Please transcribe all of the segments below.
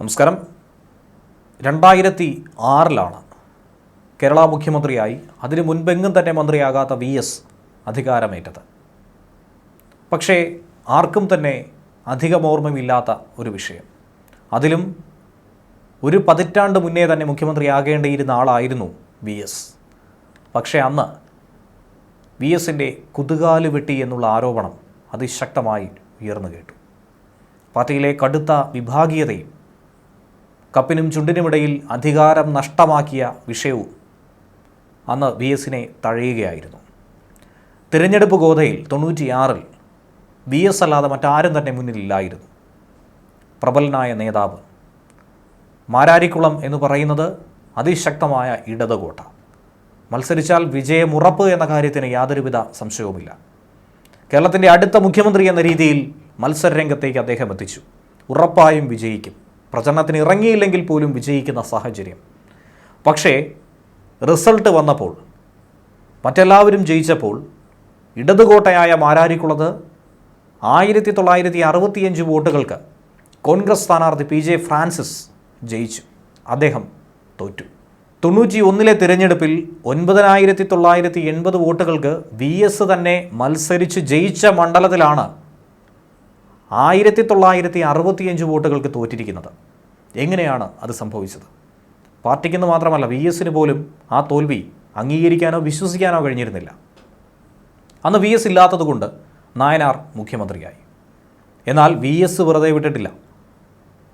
നമസ്കാരം. രണ്ടായിരത്തി ആറിലാണ് കേരള മുഖ്യമന്ത്രിയായി. അതിനു മുൻപെങ്ങും തന്നെ മന്ത്രിയാകാത്ത വി എസ് അധികാരമേറ്റത്. പക്ഷേ ആർക്കും തന്നെ അധികം ഓർമ്മയില്ലാത്ത ഒരു വിഷയം. അതിലും ഒരു പതിറ്റാണ്ട് മുന്നേ തന്നെ മുഖ്യമന്ത്രിയാകേണ്ടിയിരുന്ന ആളായിരുന്നു വി എസ്. പക്ഷേ അന്ന് വി എസിന്റെ കുതുകാൽ വെട്ടി എന്നുള്ള ആരോപണം അതിശക്തമായി ഉയർന്നു കേട്ടു. പാർട്ടിയിലെ കടുത്ത വിഭാഗീയതയും കപ്പിനും ചുണ്ടിനുമിടയിൽ അധികാരം നഷ്ടമാക്കിയ വിഷയവും അന്ന് വി എസിനെ തഴയുകയായിരുന്നു. തിരഞ്ഞെടുപ്പ് ഗോതയിൽ തൊണ്ണൂറ്റിയാറിൽ വി എസ് അല്ലാതെ മറ്റാരും തന്നെ മുന്നിലില്ലായിരുന്നു. പ്രബലനായ നേതാവ്. മാരാരിക്കുളം എന്ന് പറയുന്നത് അതിശക്തമായ ഇടതുകോട്ട. മത്സരിച്ചാൽ വിജയമുറപ്പ് എന്ന കാര്യത്തിന് യാതൊരുവിധ സംശയവുമില്ല. കേരളത്തിന്റെ അടുത്ത മുഖ്യമന്ത്രി എന്ന രീതിയിൽ മത്സരരംഗത്തേക്ക് അദ്ദേഹം എത്തിച്ചു. ഉറപ്പായും വിജയിക്കും. പ്രചരണത്തിന് ഇറങ്ങിയില്ലെങ്കിൽ പോലും വിജയിക്കുന്ന സാഹചര്യം. പക്ഷേ റിസൾട്ട് വന്നപ്പോൾ മറ്റെല്ലാവരും ജയിച്ചപ്പോൾ ഇടതുകോട്ടയായ മാരാരിക്കുളത് ആയിരത്തി തൊള്ളായിരത്തി അറുപത്തിയഞ്ച് വോട്ടുകൾക്ക് കോൺഗ്രസ് സ്ഥാനാർത്ഥി പി ജെ ഫ്രാൻസിസ് ജയിച്ചു. അദ്ദേഹം തോറ്റു. തൊണ്ണൂറ്റി ഒന്നിലെ തിരഞ്ഞെടുപ്പിൽ ഒൻപതിനായിരത്തി തൊള്ളായിരത്തി എൺപത് വോട്ടുകൾക്ക് വി എസ് തന്നെ മത്സരിച്ച് ജയിച്ച മണ്ഡലത്തിലാണ് ആയിരത്തി തൊള്ളായിരത്തി അറുപത്തിയഞ്ച് വോട്ടുകൾക്ക് തോറ്റിരിക്കുന്നത്. എങ്ങനെയാണ് അത് സംഭവിച്ചത്? പാർട്ടിക്കെന്ന് മാത്രമല്ല വി എസിന് പോലും ആ തോൽവി അംഗീകരിക്കാനോ വിശ്വസിക്കാനോ കഴിഞ്ഞിരുന്നില്ല. അന്ന് വി എസ് ഇല്ലാത്തതുകൊണ്ട് നായനാർ മുഖ്യമന്ത്രിയായി. എന്നാൽ വി എസ് വെറുതെ വിട്ടിട്ടില്ല.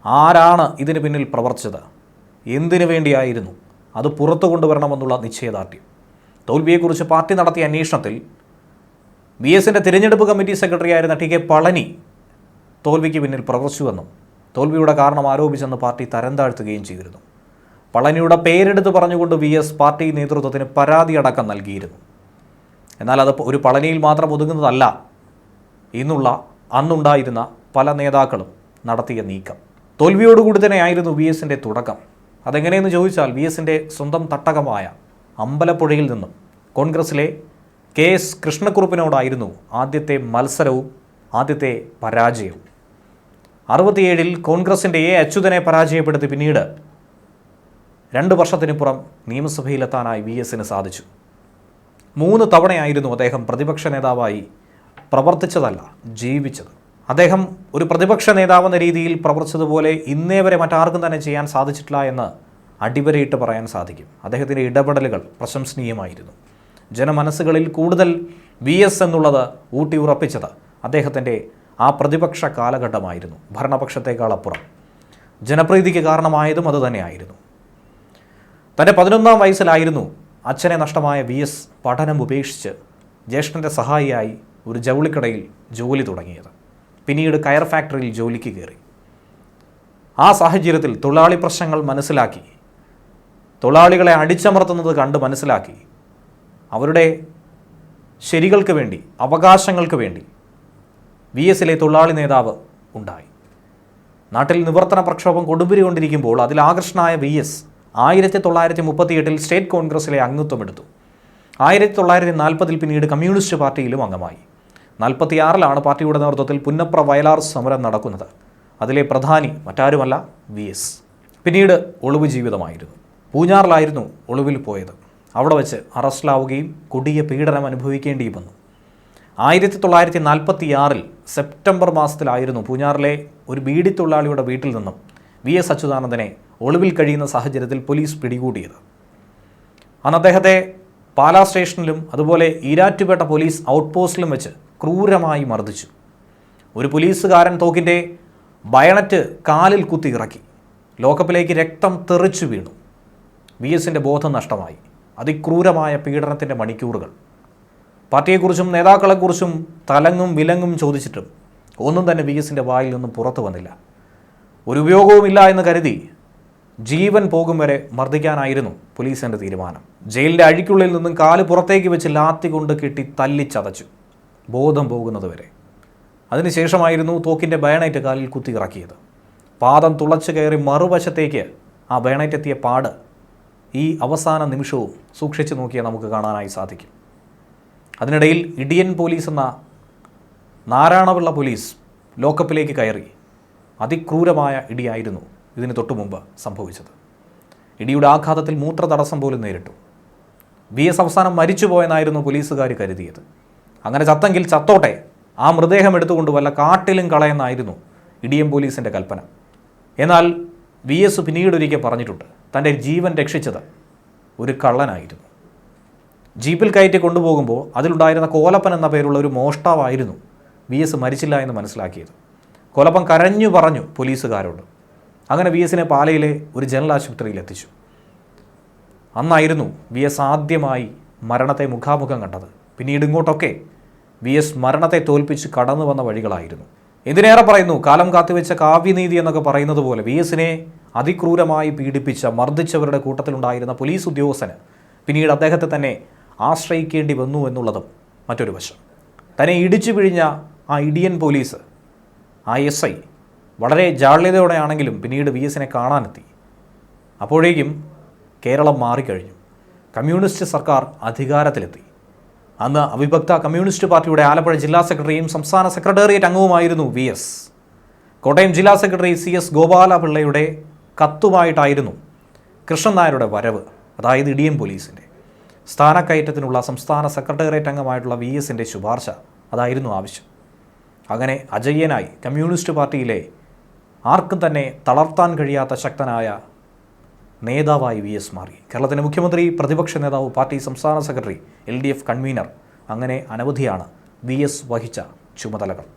ആരാണ് ഇതിന് പിന്നിൽ പ്രവർത്തിച്ചത്? എന്തിനു വേണ്ടിയായിരുന്നു അത് പുറത്തു കൊണ്ടുവരണമെന്നുള്ള നിശ്ചയദാർഢ്യം? തോൽവിയെക്കുറിച്ച് പാർട്ടി നടത്തിയ അന്വേഷണത്തിൽ വി എസിന്റെ തിരഞ്ഞെടുപ്പ് കമ്മിറ്റി സെക്രട്ടറി ആയിരുന്ന ടി കെ പളനി തോൽവിക്ക് പിന്നിൽ പ്രവർത്തിച്ചുവെന്നും തോൽവിയുടെ കാരണം ആരോപിച്ചെന്ന് പാർട്ടി തരം താഴ്ത്തുകയും ചെയ്തിരുന്നു. പളനിയുടെ പേരെടുത്ത് പറഞ്ഞുകൊണ്ട് വി എസ് പാർട്ടി നേതൃത്വത്തിന് പരാതി അടക്കം നൽകിയിരുന്നു. എന്നാൽ അത് ഒരു പളനിയിൽ മാത്രം ഒതുങ്ങുന്നതല്ല. ഇന്നുള്ള അന്നുണ്ടായിരുന്ന പല നേതാക്കളും നടത്തിയ നീക്കം. തോൽവിയോടുകൂടി തന്നെയായിരുന്നു വി എസിന്റെ തുടക്കം. അതെങ്ങനെയെന്ന് ചോദിച്ചാൽ വി എസിന്റെ സ്വന്തം തട്ടകമായ അമ്പലപ്പുഴയിൽ നിന്നും കോൺഗ്രസിലെ കെ എസ് കൃഷ്ണക്കുറുപ്പിനോടായിരുന്നു ആദ്യത്തെ മത്സരവും ആദ്യത്തെ പരാജയവും. അറുപത്തിയേഴിൽ കോൺഗ്രസിന്റെ എ അച്യുതനെ പരാജയപ്പെടുത്തി പിന്നീട് രണ്ട് വർഷത്തിനുപുറം നിയമസഭയിലെത്താനായി വി എസിന് സാധിച്ചു. മൂന്ന് തവണയായിരുന്നു അദ്ദേഹം പ്രതിപക്ഷ നേതാവായി പ്രവർത്തിച്ചതല്ല ജീവിച്ചത്. അദ്ദേഹം ഒരു പ്രതിപക്ഷ നേതാവെന്ന രീതിയിൽ പ്രവർത്തിച്ചതുപോലെ ഇന്നേ വരെ മറ്റാർക്കും തന്നെ ചെയ്യാൻ സാധിച്ചിട്ടില്ല എന്ന് അടിവരയിട്ട് പറയാൻ സാധിക്കും. അദ്ദേഹത്തിന്റെ ഇടപെടലുകൾ പ്രശംസനീയമായിരുന്നു. ജനമനസ്സുകളിൽ കൂടുതൽ വി എസ് എന്നുള്ളത് ഊട്ടി ഉറപ്പിച്ചത് അദ്ദേഹത്തിന്റെ ആ പ്രതിപക്ഷ കാലഘട്ടമായിരുന്നു ഭരണപക്ഷത്തേക്കാൾ അപ്പുറം. ജനപ്രീതിക്ക് കാരണമായതും അതുതന്നെയായിരുന്നു തന്റെ പതിനൊന്നാം വയസ്സിലായിരുന്നു അച്ഛനെ നഷ്ടമായ വി എസ് പഠനം ഉപേക്ഷിച്ച് ജ്യേഷ്ഠന്റെ സഹായിയായി ഒരു ജൗളിക്കടയിൽ ജോലി തുടങ്ങിയത്. പിന്നീട് കയർ ഫാക്ടറിയിൽ ജോലിക്ക് കയറി. ആ സാഹചര്യത്തിൽ തൊഴിലാളി പ്രശ്നങ്ങൾ മനസ്സിലാക്കി തൊഴിലാളികളെ അടിച്ചമർത്തുന്നത് കണ്ട് മനസ്സിലാക്കി അവരുടെ ശരികൾക്ക് വേണ്ടി അവകാശങ്ങൾക്ക് വേണ്ടി വി എസിലെ തൊഴിലാളി നേതാവ് ഉണ്ടായി. നാട്ടിൽ നിവർത്തന പ്രക്ഷോഭം കൊടുമ്പിരി കൊണ്ടിരിക്കുമ്പോൾ അതിൽ ആകർഷണായ വി എസ് ആയിരത്തി തൊള്ളായിരത്തി മുപ്പത്തിയെട്ടിൽ സ്റ്റേറ്റ് കോൺഗ്രസിലെ അംഗത്വം എടുത്തു. ആയിരത്തി തൊള്ളായിരത്തി നാൽപ്പതിൽ പിന്നീട് കമ്മ്യൂണിസ്റ്റ് പാർട്ടിയിലും അംഗമായി. നാൽപ്പത്തിയാറിലാണ് പാർട്ടിയുടെ നേതൃത്വത്തിൽ പുന്നപ്ര വയലാർ സമരം നടക്കുന്നത്. അതിലെ പ്രധാനി മറ്റാരുമല്ല വി എസ് പിന്നീട് ഒളിവ് ജീവിതമായിരുന്നു. പൂഞ്ഞാറിലായിരുന്നു ഒളിവിൽ പോയത്. അവിടെ വെച്ച് അറസ്റ്റിലാവുകയും കൊടിയ പീഡനം അനുഭവിക്കേണ്ടിയും വന്നു. ആയിരത്തി തൊള്ളായിരത്തി നാൽപ്പത്തി ആറിൽ സെപ്റ്റംബർ മാസത്തിലായിരുന്നു പൂഞ്ഞാറിലെ ഒരു ബീഡി തൊഴിലാളിയുടെ വീട്ടിൽ നിന്നും വി എസ് അച്യുതാനന്ദനെ ഒളിവിൽ കഴിയുന്ന സാഹചര്യത്തിൽ പോലീസ് പിടികൂടിയത്. അന്ന് അദ്ദേഹത്തെ പാലാ സ്റ്റേഷനിലും അതുപോലെ ഈരാറ്റുപേട്ട പോലീസ് ഔട്ട് പോസ്റ്റിലും വെച്ച് ക്രൂരമായി മർദ്ദിച്ചു. ഒരു പോലീസുകാരൻ തോക്കിന്റെ ബയണറ്റ് കാലിൽ കുത്തി ഇറക്കി. ലോക്കപ്പിലേക്ക് രക്തം തെറിച്ചു വീണു. വി എസിന്റെ ബോധം നഷ്ടമായി. അതിക്രൂരമായ പീഡനത്തിന്റെ മണിക്കൂറുകൾ. പാർട്ടിയെക്കുറിച്ചും നേതാക്കളെക്കുറിച്ചും തലങ്ങും വിലങ്ങും ചോദിച്ചിട്ടും ഒന്നും തന്നെ വി എസിന്റെ വായിൽ നിന്നും പുറത്തു വന്നില്ല. ഒരു ഉപയോഗവുമില്ല എന്ന് കരുതി ജീവൻ പോകും വരെ മർദ്ദിക്കാനായിരുന്നു പോലീസിന്റെ തീരുമാനം. ജയിലിന്റെ അഴിക്കുള്ളിൽ നിന്നും കാൽ പുറത്തേക്ക് വെച്ച് ലാത്തി കൊണ്ട് കെട്ടി തല്ലിച്ചതച്ചു ബോധം പോകുന്നതുവരെ അതിനുശേഷമായിരുന്നു തോക്കിന്റെ ബയണൈറ്റ് കാലിൽ കുത്തി ഇറക്കിയത്. പാദം തുളച്ചു കയറി മറുവശത്തേക്ക് ആ ബയണൈറ്റ് എത്തിയ പാട് ഈ അവസാന നിമിഷവും സൂക്ഷിച്ചു നോക്കിയാൽ നമുക്ക് കാണാനായി സാധിക്കും. അതിനിടയിൽ ഇടിയൻ പോലീസ് എന്ന നാരായണപിള്ള പോലീസ് ലോക്കപ്പിലേക്ക് കയറി. അതിക്രൂരമായ ഇടിയായിരുന്നു ഇതിന് തൊട്ടു മുമ്പ് സംഭവിച്ചത്. ഇടിയുടെ ആഘാതത്തിൽ മൂത്ര തടസ്സം പോലും നേരിട്ടു. വി എസ് അവസാനം മരിച്ചുപോയെന്നായിരുന്നു പോലീസുകാർ കരുതിയത്. അങ്ങനെ ചത്തെങ്കിൽ ചത്തോട്ടെ ആ മൃതദേഹം എടുത്തുകൊണ്ട് വല്ല കാട്ടിലും കളയെന്നായിരുന്നു ഇടിയം പോലീസിന്റെ കൽപ്പന. എന്നാൽ വി എസ് പിന്നീടൊരിക്കൽ പറഞ്ഞിട്ടുണ്ട് തന്റെ ജീവൻ രക്ഷിച്ചത് ഒരു കള്ളനായിരുന്നു. ജീപ്പിൽ കയറ്റി കൊണ്ടുപോകുമ്പോൾ അതിലുണ്ടായിരുന്ന കോലപ്പൻ എന്ന പേരുള്ള ഒരു മോഷ്ടാവായിരുന്നു വി എസ് മരിച്ചില്ല എന്ന് മനസ്സിലാക്കിയത്. കോലപ്പൻ കരഞ്ഞു പറഞ്ഞു പോലീസുകാരോട്. അങ്ങനെ വി എസിനെ പാലയിലെ ഒരു ജനറൽ ആശുപത്രിയിൽ എത്തിച്ചു. അന്നായിരുന്നു വി എസ് ആദ്യമായി മരണത്തെ മുഖാമുഖം കണ്ടത്. പിന്നീട് ഇങ്ങോട്ടൊക്കെ വി എസ് മരണത്തെ തോൽപ്പിച്ച് കടന്നു വന്ന വഴികളായിരുന്നു. എന്തിനേറെ പറയുന്നു? കാലം കാത്തുവെച്ച കാവ്യനീതി എന്നൊക്കെ പറയുന്നത് പോലെ വി എസിനെ അതിക്രൂരമായി പീഡിപ്പിച്ച മർദ്ദിച്ചവരുടെ കൂട്ടത്തിലുണ്ടായിരുന്ന പോലീസ് ഉദ്യോഗസ്ഥന് പിന്നീട് അദ്ദേഹത്തെ തന്നെ ആശ്രയിക്കേണ്ടി വന്നു എന്നുള്ളതും മറ്റൊരു വശം. തന്നെ ഇടിച്ചു പിഴിഞ്ഞ ആ ഇടിയൻ പോലീസ് ആ എസ് ഐ വളരെ ജാള്യതയോടെയാണെങ്കിലും പിന്നീട് വി എസിനെ കാണാനെത്തി. അപ്പോഴേക്കും കേരളം മാറിക്കഴിഞ്ഞു. കമ്മ്യൂണിസ്റ്റ് സർക്കാർ അധികാരത്തിലെത്തി. അന്ന് അവിഭക്ത കമ്മ്യൂണിസ്റ്റ് പാർട്ടിയുടെ ആലപ്പുഴ ജില്ലാ സെക്രട്ടറിയും സംസ്ഥാന സെക്രട്ടേറിയറ്റ് അംഗവുമായിരുന്നു വി എസ്. കോട്ടയം ജില്ലാ സെക്രട്ടറി സി എസ് ഗോപാലപിള്ളയുടെ കത്തുമായിട്ടായിരുന്നു കൃഷ്ണൻ നായരുടെ വരവ് അതായത് ഇടിയൻ പോലീസിന്റെ സ്ഥാനക്കയറ്റത്തിനുള്ള സംസ്ഥാന സെക്രട്ടേറിയറ്റ് അംഗമായിട്ടുള്ള വി എസിന്റെ ശുപാർശ. അതായിരുന്നു ആവശ്യം. അങ്ങനെ അജയ്യനായി കമ്മ്യൂണിസ്റ്റ് പാർട്ടിയിലെ ആർക്കും തന്നെ തളർത്താൻ കഴിയാത്ത ശക്തനായ നേതാവായി വി എസ് മാറി. കേരളത്തിന്റെ മുഖ്യമന്ത്രി പ്രതിപക്ഷ നേതാവ് പാർട്ടി സംസ്ഥാന secretary L D F convener അങ്ങനെ അനവധിയാണ് വി എസ് വഹിച്ച ചുമതലകൾ.